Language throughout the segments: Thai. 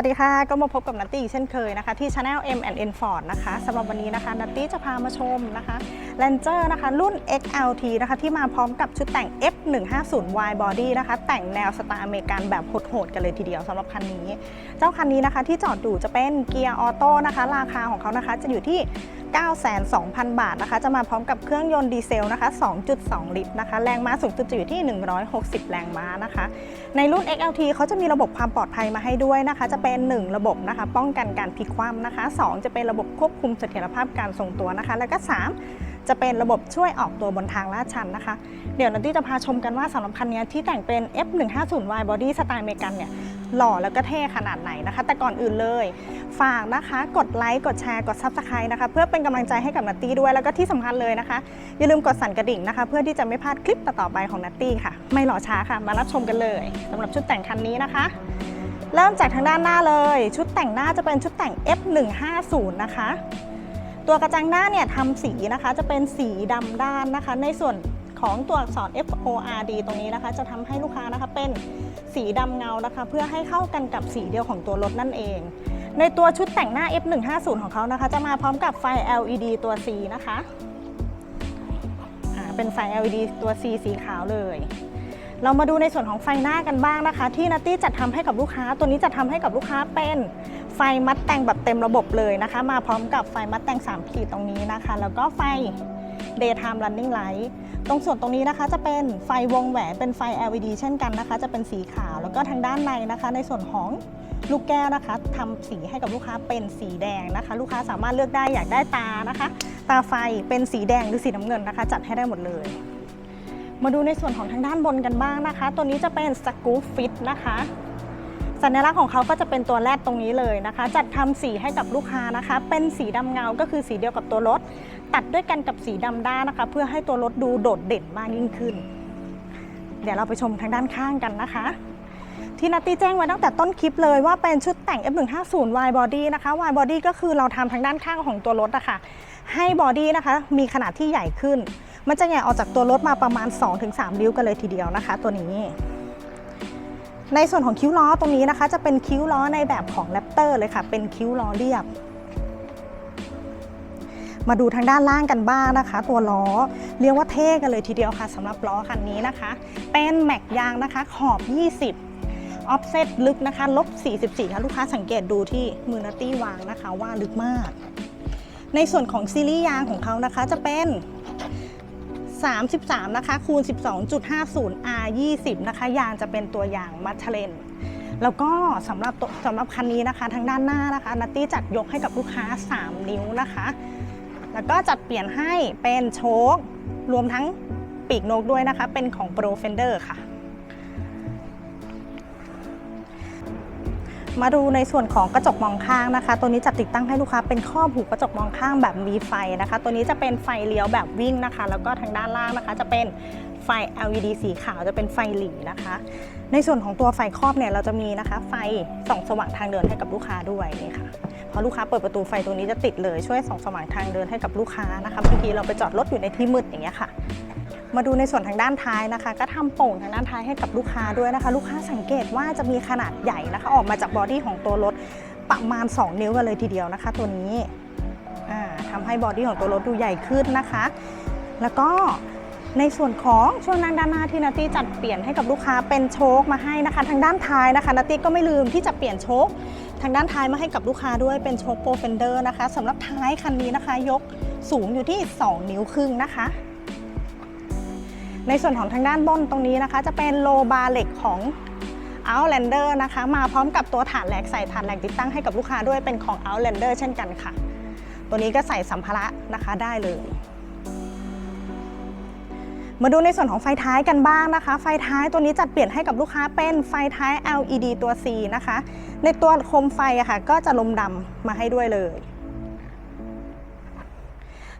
วัสดีค่ะ ก็มาพบกับนัตตี้อีกเช่นเคยนะคะ ที่ Channel M N Ford นะคะสำหรับวันนี้นะคะนัตตี้จะพามาชมนะคะ Ranger นะคะ รุ่น XLT นะคะ ที่มาพร้อมกับชุดแต่ง F150Y Body นะคะ แต่งแนวสไตล์อเมริกันแบบโหดๆกันเลยทีเดียวสำหรับคันนี้ เจ้าคันนี้นะคะที่จอดอยู่จะเป็นเกียร์ออโต้นะคะ ราคาของเขานะคะจะอยู่ที่ 92,000 บาทนะคะ จะมาพร้อมกับเครื่องยนต์ดีเซลนะคะ 2.2 ลิตรนะคะ แรงม้าสูงสุดจะอยู่ที่ 160 แรงม้านะคะ ในรุ่น XLT เขาจะมีระบบความปลอดภัยมาให้ด้วยนะคะ จะเป็น 1 ระบบนะคะ ป้องกันการพลิกคว่ำนะคะ 2 จะเป็นระบบควบคุมเสถียรภาพการทรงตัวนะคะ แล้วก็ 3 จะเป็นระบบช่วยออกตัวบนทางลาดชันนะคะ เดี๋ยวนันตี้จะพาชมกันว่าสำหรับคันนี้ที่แต่งเป็น F150Y Body สไตล์เมกันเนี่ยหล่อแล้วก็เท่ขนาดไหนนะคะ แต่ก่อนอื่นเลย ฝากนะคะ กดไลค์กดแชร์กด Subscribe นะคะ เพื่อเป็นกำลังใจให้กับนัตตี้ด้วยแล้วก็ที่สำคัญเลยนะคะ อย่าลืมกดสั่นกระดิ่งนะคะ เพื่อที่จะไม่พลาดคลิปต่อๆไปของนัตตี้ค่ะ ไม่รอช้าค่ะ มารับชมกันเลยสำหรับชุดแต่งคันนี้นะคะ เริ่มจากทางด้านหน้าเลย ชุดแต่งหน้าจะเป็นชุดแต่ง F150 นะคะ ตัวกระจังหน้าเนี่ยทำสีนะคะจะเป็นสีดำด้านนะคะ ในส่วนของตัวอักษร F O R D ตรงนี้นะคะ จะทำให้ลูกค้านะคะเป็นสีดำเงานะคะ เพื่อให้เข้ากันกับสีเดียวของตัวรถนั่นเอง ในตัวชุดแต่งหน้า F150 ของเขานะคะ จะมาพร้อมกับไฟ LED ตัว C นะคะเป็นไฟ LED ตัว C สีขาวเลย เรามาดูในส่วนของไฟหน้ากันบ้างนะคะ ที่นัตตี้จัดทำให้กับลูกค้า ตัวนี้จะทำให้กับลูกค้าเป็น ไฟมัดแต่งแบบเต็มระบบเลยนะคะ มาพร้อมกับไฟมัดแต่ง 3 ขีดตรงนี้นะคะ แล้วก็ไฟ daytime running light ตรงส่วนตรงนี้นะคะจะเป็นไฟวงแหวนเป็นไฟ LED เช่นกันนะคะ จะเป็นสีขาวแล้วก็ทางด้านในนะคะ ในส่วนของลูกแก้วนะคะทำสีให้กับลูกค้าเป็นสีแดงนะคะ ลูกค้าสามารถเลือกได้อยากได้ตานะคะ ตาไฟเป็นสีแดงหรือสีน้ำเงินนะคะ จัดให้ได้หมดเลย มาดูในส่วนของทางด้านบนกันบ้างนะคะ ตัวนี้จะเป็นสกู๊ฟิตนะคะ สัญลักษณ์ของเขาก็จะเป็นตัวแรดตรงนี้เลยนะคะ จัดทำสีให้กับลูกค้านะคะ เป็นสีดำเงาก็คือสีเดียวกับตัวรถ ตัดด้วยกันกับสีดำด้านนะคะ เพื่อให้ตัวรถดูโดดเด่นมากยิ่งขึ้น เดี๋ยวเราไปชมทางด้านข้างกันนะคะ ที่นัตตี้แจ้งไว้ตั้งแต่ต้นคลิปเลยว่าเป็นชุดแต่ง F150Y Body นะคะ Y Body ก็คือเราทำทางด้านข้างของตัวรถอะค่ะให้บอดี้นะคะมีขนาดที่ใหญ่ขึ้น มันจะใหญ่ออกจากตัวรถมาประมาณ 2-3 นิ้วกันเลยทีเดียวนะคะ ตัวนี้ ในส่วนของคิ้วล้อตรงนี้นะคะ จะเป็นคิ้วล้อในแบบของแรปเตอร์เลยค่ะ เป็นคิ้วล้อเรียบ มาดูทางด้านล่างกันบ้างนะคะ ตัวล้อเรียกว่าเท่กันเลยทีเดียวค่ะสำหรับล้อคันนี้นะคะ เป็นแม็กยางนะคะขอบ 20ออฟเซตลึกนะคะลบ 44 ค่ะลูกค้าสังเกตดูที่มือนัตตี้วางนะคะว่าลึกมาก ในส่วนของซีรีส์ยางของเขานะคะจะเป็น 33 นะคะ คูณ 12.50 R 20 นะคะ ยางจะเป็นตัวยางมัชเลนแล้วก็สำหรับตัวสำหรับคันนี้นะคะ ทางด้านหน้านะคะนัตตี้จัดยกให้กับลูกค้า 3 นิ้วนะคะ แล้วก็จัดเปลี่ยนให้เป็นโชครวมทั้งปีกนกด้วยนะคะ เป็นของโปรเฟนเดอร์ค่ะ มาดูในส่วนของกระจกมองข้างนะคะ ตัวนี้จะติดตั้งให้ลูกค้าเป็นครอบหูกระจกมองข้างแบบมีไฟนะคะ ตัวนี้จะเป็นไฟเลี้ยวแบบวิ่งนะคะ แล้วก็ทางด้านล่างนะคะ จะเป็นไฟ LED สีขาวจะเป็นไฟหลีนะคะ ในส่วนของตัวไฟครอบเนี่ยเราจะมีนะคะ ไฟส่องสว่างทางเดินให้กับลูกค้าด้วยนี่ค่ะพอลูกค้าเปิดประตูไฟตัวนี้จะติดเลยช่วยส่องสว่างทางเดินให้กับลูกค้านะคะบางทีเราไปจอดรถอยู่ในที่มืดอย่างเงี้ยค่ะ มาดูในส่วนทางด้านท้ายนะคะ ก็ทำโป่งทางด้านท้ายให้กับลูกค้าด้วยนะคะ ลูกค้าสังเกตว่าจะมีขนาดใหญ่นะคะ ออกมาจากบอดี้ของตัวรถประมาณ 2 นิ้วกันเลยทีเดียวนะคะ ตัวนี้อ่าทำให้บอดี้ของตัวรถดูใหญ่ขึ้นนะคะ แล้วก็ในส่วนของช่วงนั่งด้านหน้าที่นัตตี้จัดเปลี่ยนให้กับลูกค้าเป็นโชคมาให้นะคะ ทางด้านท้ายนะคะนัตตี้ก็ไม่ลืมที่จะเปลี่ยนโชคทางด้านท้ายมาให้กับลูกค้าด้วยเป็นโชคโปรเฟนเดอร์นะคะสำหรับท้ายคันนี้นะคะ ยกสูงอยู่ที่ 2 นิ้วครึ่งนะคะ ในส่วนของทางด้านบนตรงนี้นะคะ จะเป็นโลบาร์เหล็กของ Outlander นะคะ มาพร้อมกับตัวฐานแหลกใส่ฐานแหลกติดตั้งให้กับลูกค้าด้วยเป็นของ Outlander เช่นกันค่ะ ตัวนี้ก็ใส่สัมภาระนะคะได้เลย มาดูในส่วนของไฟท้ายกันบ้างนะคะ ไฟท้ายตัวนี้จัดเปลี่ยนให้กับลูกค้าเป็นไฟท้าย LED ตัว C นะคะ ในตัวโคมไฟอะค่ะก็จะลมดำมาให้ด้วยเลย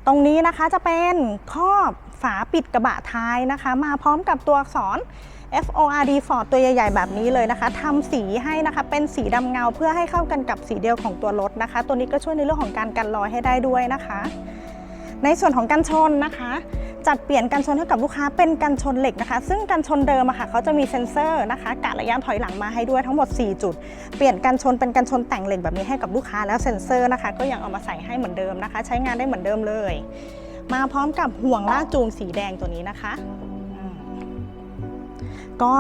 ตรงนี้นะคะจะเป็นครอบฝาปิดกระบะท้ายนะคะ มาพร้อมกับตัวอักษร F O R D Ford ตัวใหญ่ๆ แบบนี้เลยนะคะทำสีให้นะคะเป็นสีดำเงาเพื่อให้เข้ากันกับสีเดียวของตัวรถนะคะ ตัวนี้ก็ช่วยในเรื่องของการกันรอยให้ได้ด้วยนะคะ ในส่วนของกันชนนะคะ จัดเปลี่ยนกันชนให้กับลูกค้าเป็นกันชนเหล็กนะคะ ซึ่งกันชนเดิมอะค่ะเขาจะมีเซ็นเซอร์นะคะกะระยะถอยหลังมาให้ด้วยทั้งหมด 4 จุด เปลี่ยนกันชนเป็นกันชนแต่งเหล็กแบบนี้ให้กับลูกค้าแล้วเซ็นเซอร์นะคะ ก็ยังเอามาใส่ให้เหมือนเดิมนะคะ ใช้งานได้เหมือนเดิมเลย มาพร้อมกับห่วงลากจูงสีแดงตัวนี้นะคะ ก็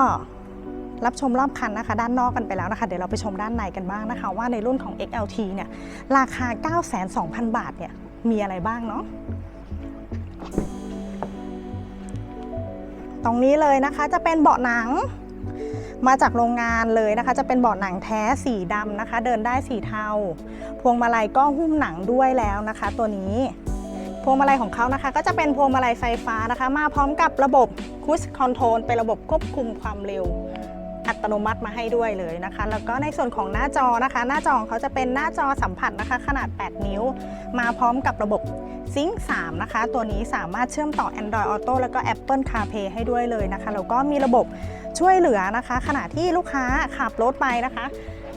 รับชมรอบคันนะคะ ด้านนอกกันไปแล้วนะคะ เดี๋ยวเราไปชมด้านในกันบ้างนะคะ ว่าในรุ่นของ XLT เนี่ยราคา 9 2 0 0 0 บาทเนี่ยมีอะไรบ้างเนาะ ตรงนี้เลยนะคะจะเป็นเบาะหนัง มาจากโรงงานเลยนะคะ จะเป็นเบาะหนังแท้สีดำนะคะ เดินได้สีเทา พวงมาลัยก็หุ้มหนังด้วยแล้วนะคะ ตัวนี้ พวงมาลัยของเขานะคะ ก็จะเป็นพวงมาลัยไฟฟ้านะคะ มาพร้อมกับระบบคูสคอนโทรลเป็นระบบควบคุมความเร็ว อัตโนมัติมาให้ด้วยเลยนะคะ แล้วก็ในส่วนของหน้าจอนะคะ หน้าจอของเขาจะเป็นหน้าจอสัมผัสนะคะ ขนาด 8 นิ้ว มาพร้อมกับระบบ Sync 3นะคะ ตัวนี้สามารถเชื่อมต่อ Android Auto แล้วก็ Apple CarPlay ให้ด้วยเลยนะคะ แล้วก็มีระบบช่วยเหลือนะคะ ขณะที่ลูกค้าขับรถไปนะคะ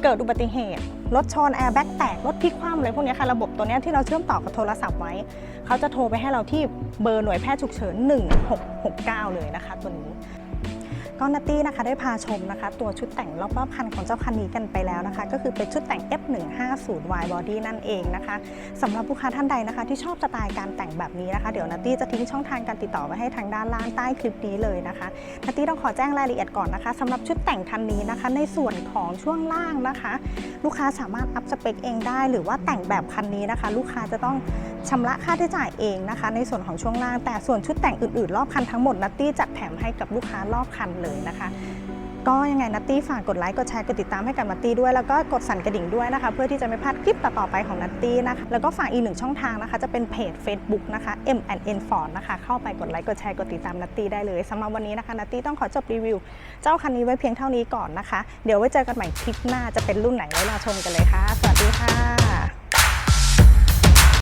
เกิดอุบัติเหตุรถชนแอร์แบ็กแตกรถพลิกคว่ำอะไรพวกนี้ค่ะ ระบบตัวนี้ที่เราเชื่อมต่อกับโทรศัพท์ไว้ เขาจะโทรไปให้เราที่เบอร์หน่วยแพทย์ฉุกเฉิน 1669 เลยนะคะตัวนี้ ก็นัตตี้นะคะได้พาชมนะคะ ตัวชุดแต่งรอบๆคันของเจ้าคันนี้กันไปแล้วนะคะ ก็คือเป็นชุดแต่ง F150Y Body นั่นเองนะคะสำหรับลูกค้าท่านใดนะคะ ที่ชอบสไตล์การแต่งแบบนี้นะคะ เดี๋ยวนัตตี้จะทิ้งช่องทางการติดต่อไว้ให้ทางด้านล่างใต้คลิปนี้เลยนะคะนัตตี้ต้องขอแจ้งรายละเอียดก่อนนะคะสำหรับชุดแต่งคันนี้นะคะ ในส่วนของช่วงล่างนะคะ ลูกค้าสามารถอัพสเปคเองได้ หรือว่าแต่งแบบคันนี้นะคะ ลูกค้าจะต้อง ชำระค่าใช้จ่ายเองนะคะ ในส่วนของช่วงล่าง แต่ส่วนชุดแต่งอื่นๆ รอบคันทั้งหมดนัตตี้จัดแถมให้กับลูกค้ารอบคันเลยนะคะ ก็ยังไงนัตตี้ฝากกดไลค์กดแชร์กดติดตามให้กับนัตตี้ด้วย แล้วก็กดสั่นกระดิ่งด้วยนะคะ เพื่อที่จะไม่พลาดคลิปต่อๆไปของนัตตี้นะคะแล้วก็ฝากอีกหนึ่งช่องทางนะคะ จะเป็นเพจ Facebook นะคะ M N Ford นะคะเข้าไปกดไลค์กดแชร์กดติดตามนัตตี้ได้เลยสำหรับวันนี้นะคะนัตตี้ต้องขอจบรีวิว เจ้าคันนี้ไว้เพียงเท่านี้ก่อนนะคะ เดี๋ยวไว้เจอกันใหม่คลิปหน้าจะเป็นรุ่นไหนไว้รอชมกันเลยค่ะ สวัสดีค่ะ